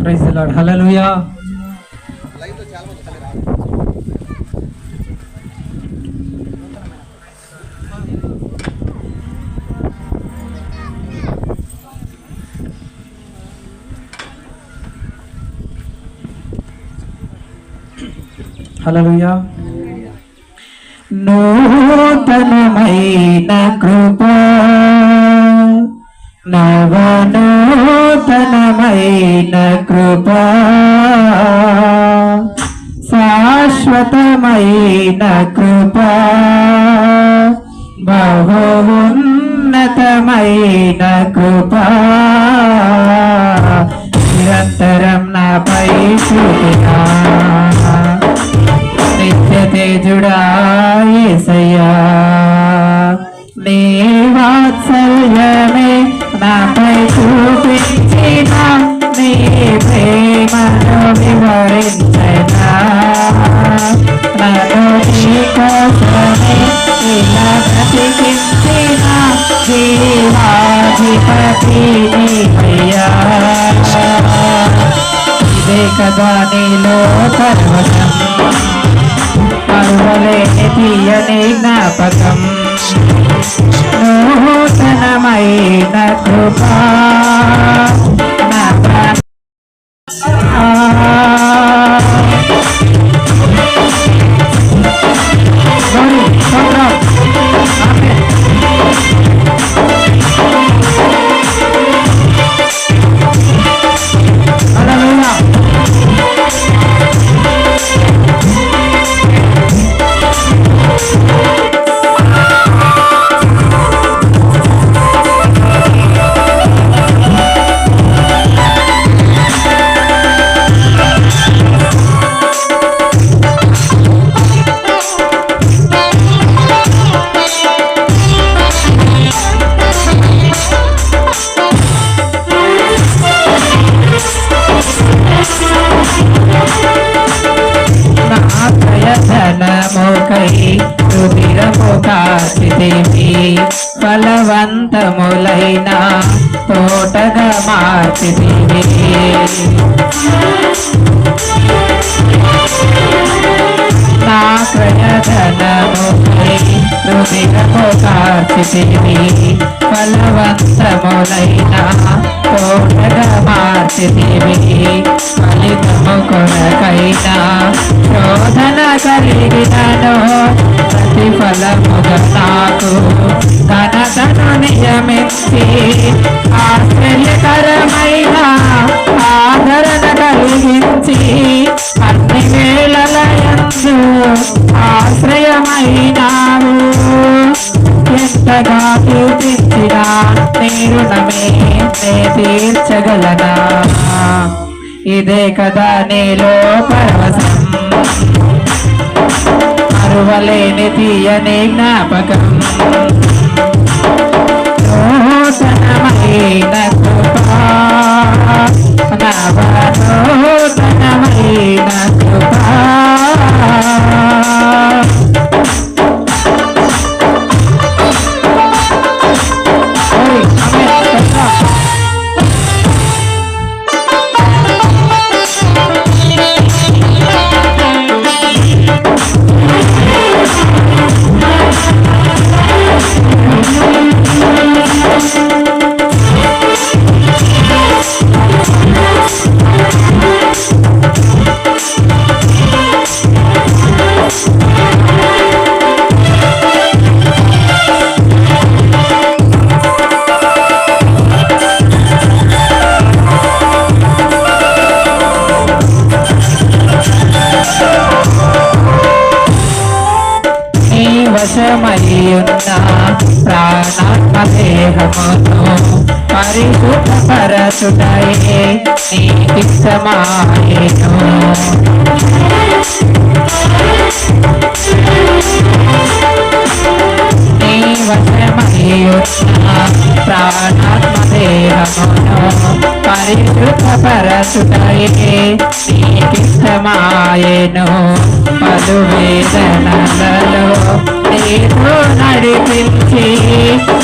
Praise lord హల్లెలూయా హల్లెలూయా నూతనమైన కృప శాశ్వతమైన కృప శాశ్వతమైన కృప బహు ఉన్నతమైన కృప. నిరంతరం నాపై చూపినా. నిత్య తేజుడా యేసయ్యా నీ వాత్సల్యమే నాపై చూపించిన నీ ప్రేమను వివరించనా నన్ను నీ కోసమే ఇలా బ్రతికించిన జీవాధిపతి నీవయ్యా ఇదే కదా నీలో పర్వతం పర్వలే తీయని జ్ఞాపకం నూతనమైన కృపా ప్రయత్నముకై రుధిరము ఫలవంతములైన తోటగా మార్చితివి నా ప్రయత్నముకై రుధిరము ఫలవంతములైన ప్రతిఫలముగా ధన ధన నియమించి ఆశ్చర్యకరమైన ఆదరణ కలిగించి అన్ని వేళలయందు ఆశ్రయమైనారు ఎంతగా చూపించిన నీరుణమే నమే తీర్చగలనా? ఇదే కదా నీలో పరవశం. అరువలేని తీయని జ్ఞాపకం. వశమయ్యున్న ప్రాణాత్మ దేహమును పరిశుద్ధపరచుటయే నీకి సమాయను నీ వశమయ్యున్న ప్రాణాత్మ దేహమును పరిశుద్ధపరచుటయే నీకి సమాయను పలు వేదనలలో నీతో నడిపించి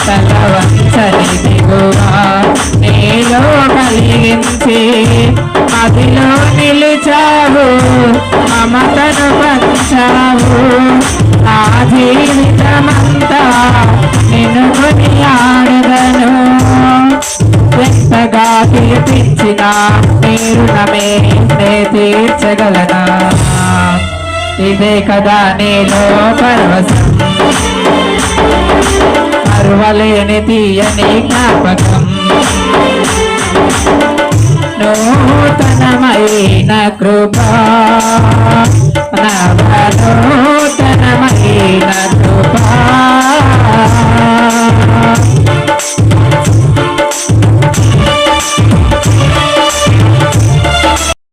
తలవంచని దిగువా నీలో కలిగించి మదిలో నిలిచావు మమతను పంచావు. నా జీవితమంతా నిన్ను కొని ఆడదను. ఎంతగా కీర్తించిన మీరు నమే తీర్చగలనా? ఇదే కదా నీలో పరవశం. అరవలేని తీయని జ్ఞాపకం. నూతనమైన కృపా. నవలో